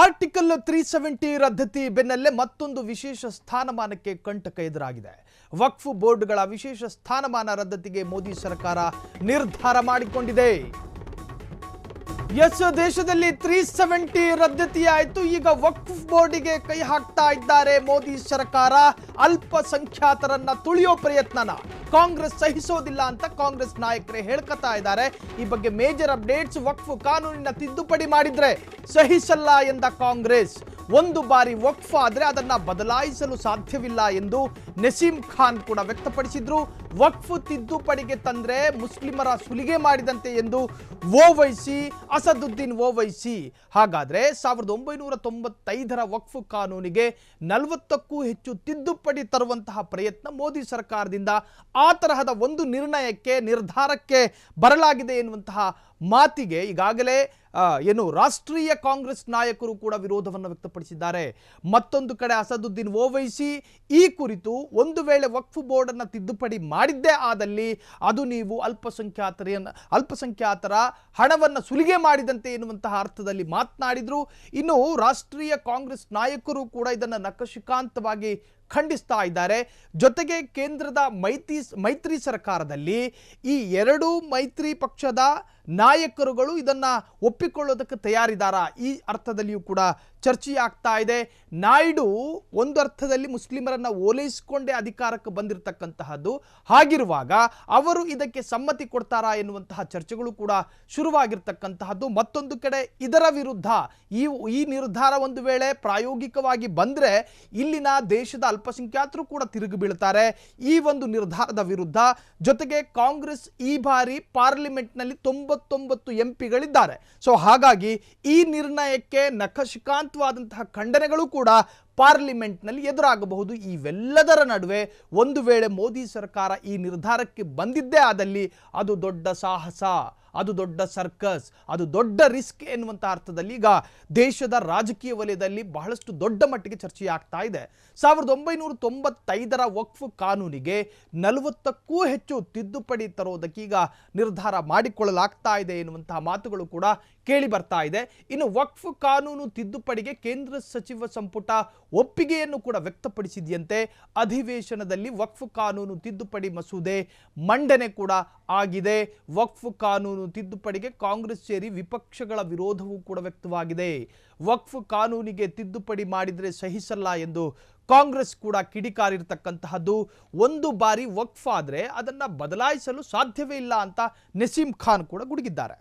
Article three seventy ರದ್ದತಿ ಬೆನ್ನಲ್ಲೇ ಮತ್ತೊಂದು ವಿಶೇಷ ಸ್ಥಾನಮಾನಕ್ಕೆ ಕಂಟಕ ಎದುರಾಗಿದೆ. ವಕ್ಫ್ ಬೋರ್ಡ್ಗಳ ವಿಶೇಷ ಸ್ಥಾನಮಾನ ರದ್ದತಿಗೆ ಮೋದಿ ಸರ್ಕಾರ ನಿರ್ಧಾರ ಮಾಡಿಕೊಂಡಿದೆ. ಎಸ್ ದೇಶದಲ್ಲಿ ತ್ರೀ ಸೆವೆಂಟಿ ರದ್ದತಿಯಾಯಿತು. ಈಗ ವಕ್ಫ್ ಬೋರ್ಡಿಗೆ ಕೈ ಹಾಕ್ತಾ ಇದ್ದಾರೆ ಮೋದಿ ಸರ್ಕಾರ. ಅಲ್ಪಸಂಖ್ಯಾತರನ್ನ ತುಳಿಯೋ ಪ್ರಯತ್ನನ. ಕಾಂಗ್ರೆಸ್ ಸಹಿಸೋದಿಲ್ಲ ಅಂತ ಕಾಂಗ್ರೆಸ್ ನಾಯಕರೇ ಹೇಳ್ಕೊತಾ ಇದ್ದಾರೆ. ಈ ಬಗ್ಗೆ ಮೇಜರ್ ಅಪ್ಡೇಟ್ಸ್ ವಕ್ಫ್ ಕಾನೂನಿನ ತಿದ್ದುಪಡಿ ಮಾಡಿದ್ರೆ ಸಹಿಸಲ್ಲ ಎಂದ ಕಾಂಗ್ರೆಸ್. ಒಂದು ಬಾರಿ ವಕ್ಫ್ ಆದರೆ ಅದನ್ನು ಬದಲಾಯಿಸಲು ಸಾಧ್ಯವಿಲ್ಲ ಎಂದು ನಸೀಂ ಖಾನ್ ಕೂಡ ವ್ಯಕ್ತಪಡಿಸಿದ್ರು. ವಕ್ಫ್ ತಿದ್ದುಪಡಿಗೆ ತಂದ್ರೆ ಮುಸ್ಲಿಮರ ಸುಲಿಗೆ ಮಾಡಿದಂತೆ ಎಂದು ಓವೈಸಿ, ಅಸದುದ್ದೀನ್ ಓವೈಸಿ. ಹಾಗಾದ್ರೆ ಸಾವಿರದ ಒಂಬೈನೂರ ತೊಂಬತ್ತೈದರ ವಕ್ಫ್ ಕಾನೂನಿಗೆ ನಲವತ್ತಕ್ಕೂ ಹೆಚ್ಚು ತಿದ್ದುಪಡಿ ತರುವಂತಹ ಪ್ರಯತ್ನ ಮೋದಿ ಸರ್ಕಾರದಿಂದ ಆ ತರಹದ ಒಂದು ನಿರ್ಣಯಕ್ಕೆ, ನಿರ್ಧಾರಕ್ಕೆ ಬರಲಾಗಿದೆ ಎನ್ನುವಂತಹ ಮಾತಿಗೆ ಈಗಾಗಲೇ ಏನು ರಾಷ್ಟ್ರೀಯ ಕಾಂಗ್ರೆಸ್ ನಾಯಕರು ಕೂಡ ವಿರೋಧವನ್ನು ವ್ಯಕ್ತಪಡಿಸಿದ್ದಾರೆ. ಮತ್ತೊಂದು ಕಡೆ ಅಸದುದ್ದೀನ್ ಓವೈಸಿ ಈ ಕುರಿತು ಒಂದು ವೇಳೆ ವಕ್ಫ್ ಬೋರ್ಡ್ ಅನ್ನ ತಿದ್ದುಪಡಿ ಮಾಡಿದ್ದೇ ಆದಲ್ಲಿ ಅದು ನೀವು ಅಲ್ಪಸಂಖ್ಯಾತರ ಅಲ್ಪಸಂಖ್ಯಾತರ ಹಣವನ್ನು ಸುಲಿಗೆ ಮಾಡಿದಂತೆ ಎನ್ನುವಂತಹ ಅರ್ಥದಲ್ಲಿ ಮಾತನಾಡಿದ್ರು. ಇನ್ನು ರಾಷ್ಟ್ರೀಯ ಕಾಂಗ್ರೆಸ್ ನಾಯಕರು ಕೂಡ ಇದನ್ನು ನಕಶಿಕಾಂತವಾಗಿ ಖಂಡಿಸ್ತಾ ಇದ್ದಾರೆ. ಜೊತೆಗೆ ಕೇಂದ್ರದ ಮೈತ್ರಿ ಮೈತ್ರಿ ಸರ್ಕಾರದಲ್ಲಿ ಈ ಎರಡು ಮೈತ್ರಿ ಪಕ್ಷದ ನಾಯಕರುಗಳು ಇದನ್ನ ಒಪ್ಪಿಕೊಳ್ಳೋದಕ್ಕೆ ತಯಾರಿದ್ದಾರಾ ಈ ಅರ್ಥದಲ್ಲಿಯೂ ಕೂಡ ಚರ್ಚೆಯಾಗ್ತಾ ಇದೆ. ನಾಯ್ಡು ಒಂದು ಅರ್ಥದಲ್ಲಿ ಮುಸ್ಲಿಮರನ್ನ ಓಲೈಸಿಕೊಂಡೇ ಅಧಿಕಾರಕ್ಕೆ ಬಂದಿರತಕ್ಕಂತಹದ್ದು. ಹಾಗಿರುವಾಗ ಅವರು ಇದಕ್ಕೆ ಸಮ್ಮತಿ ಕೊಡ್ತಾರಾ ಎನ್ನುವಂತಹ ಚರ್ಚೆಗಳು ಕೂಡ ಶುರುವಾಗಿರ್ತಕ್ಕಂತಹದ್ದು. ಮತ್ತೊಂದು ಕಡೆ ಇದರ ವಿರುದ್ಧ ಈ ಈ ನಿರ್ಧಾರ ಒಂದು ವೇಳೆ ಪ್ರಾಯೋಗಿಕವಾಗಿ ಬಂದ್ರೆ ಇಲ್ಲಿನ ದೇಶದ ಅಲ್ಪಸಂಖ್ಯಾತರು ಕೂಡ ತಿರುಗಿ ಬೀಳ್ತಾರೆ. ಈ ಒಂದು ನಿರ್ಧಾರದ ವಿರುದ್ಧ ಜೊತೆಗೆ ಕಾಂಗ್ರೆಸ್ ಈ ಬಾರಿ ಪಾರ್ಲಿಮೆಂಟ್ನಲ್ಲಿ ತೊಂಬತ್ತೊಂಬತ್ತು ಎಂ ಪಿಗಳಿದ್ದಾರೆ ಸೊ ಹಾಗಾಗಿ ಈ ನಿರ್ಣಯಕ್ಕೆ ನಖಶಿಕಾಂತವಾದಂತಹ ಖಂಡನೆಗಳು ಕೂಡ ಪಾರ್ಲಿಮೆಂಟ್ನಲ್ಲಿ ಎದುರಾಗಬಹುದು. ಇವೆಲ್ಲದರ ನಡುವೆ ಒಂದು ವೇಳೆ ಮೋದಿ ಸರ್ಕಾರ ಈ ನಿರ್ಧಾರಕ್ಕೆ ಬಂದಿದ್ದೇ ಆದಲ್ಲಿ ಅದು ದೊಡ್ಡ ಸಾಹಸ, ಅದು ದೊಡ್ಡ ಸರ್ಕಸ್, ಅದು ದೊಡ್ಡ ರಿಸ್ಕ್ ಎನ್ನುವಂಥ ಅರ್ಥದಲ್ಲಿ ಈಗ ದೇಶದ ರಾಜಕೀಯ ವಲಯದಲ್ಲಿ ಬಹಳಷ್ಟು ದೊಡ್ಡ ಮಟ್ಟಿಗೆ ಚರ್ಚೆಯಾಗ್ತಾ ಇದೆ. ಸಾವಿರದ ಒಂಬೈನೂರ ತೊಂಬತ್ತೈದರ ವಕ್ಫ್ ಕಾನೂನಿಗೆ ನಲವತ್ತಕ್ಕೂ ಹೆಚ್ಚು ತಿದ್ದುಪಡಿ ತರೋದಕ್ಕೆ ಈಗ ನಿರ್ಧಾರ ಮಾಡಿಕೊಳ್ಳಲಾಗ್ತಾ ಇದೆ ಎನ್ನುವಂತಹ ಮಾತುಗಳು ಕೂಡ ಕೇಳಿ ಬರ್ತಾ ಇದೆ. ಇನ್ನು ವಕ್ಫ್ ಕಾನೂನು ತಿದ್ದುಪಡಿಗೆ ಕೇಂದ್ರ ಸಚಿವ ಸಂಪುಟ ಒಪ್ಪಿಗೆಯನ್ನು ಕೂಡ ವ್ಯಕ್ತಪಡಿಸಿದೆಯಂತೆ ಅಧಿವೇಶನದಲ್ಲಿ ವಕ್ಫ್ ಕಾನೂನು ತಿದ್ದುಪಡಿ ಮಸೂದೆ ಮಂಡನೆ ಕೂಡ ಆಗಿದೆ. ವಕ್ಫ್ ಕಾನೂನು ತಿದ್ದುಪಡಿಗೆ ಕಾಂಗ್ರೆಸ್ ಸೇರಿ ವಿಪಕ್ಷಗಳ ವಿರೋಧವೂ ಕೂಡ ವ್ಯಕ್ತವಾಗಿದೆ. ವಕ್ಫ್ ಕಾನೂನಿಗೆ ತಿದ್ದುಪಡಿ ಮಾಡಿದರೆ ಸಹಿಸಲ್ಲ ಎಂದು ಕಾಂಗ್ರೆಸ್ ಕೂಡ ಕಿಡಿಕಾರಿರ್ತಕ್ಕಂತಹದ್ದು. ಒಂದು ಬಾರಿ ವಕ್ಫ್ ಆದರೆ ಅದನ್ನು ಬದಲಾಯಿಸಲು ಸಾಧ್ಯವೇ ಇಲ್ಲ ಅಂತ ನಸೀಂ ಖಾನ್ ಕೂಡ ಗುಡುಗಿದ್ದಾರೆ.